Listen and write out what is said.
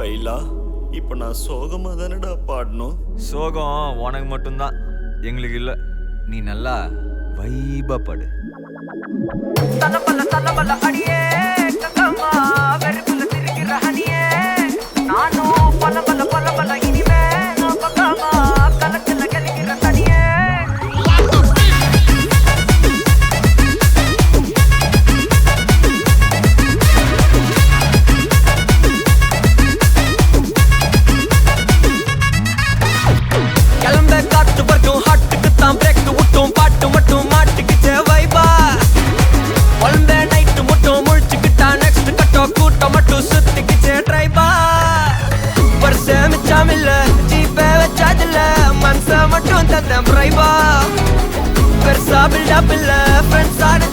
பைலா இப்போ நான் சோகமாக தானடா பாடணும்? சோகம் உனக்கு மட்டும்தான். எங்களுக்கு இல்லை. நீ நல்லா வைபா பாடு. தலபல தலபல அடி tandem braiba Versabil da bille, friends are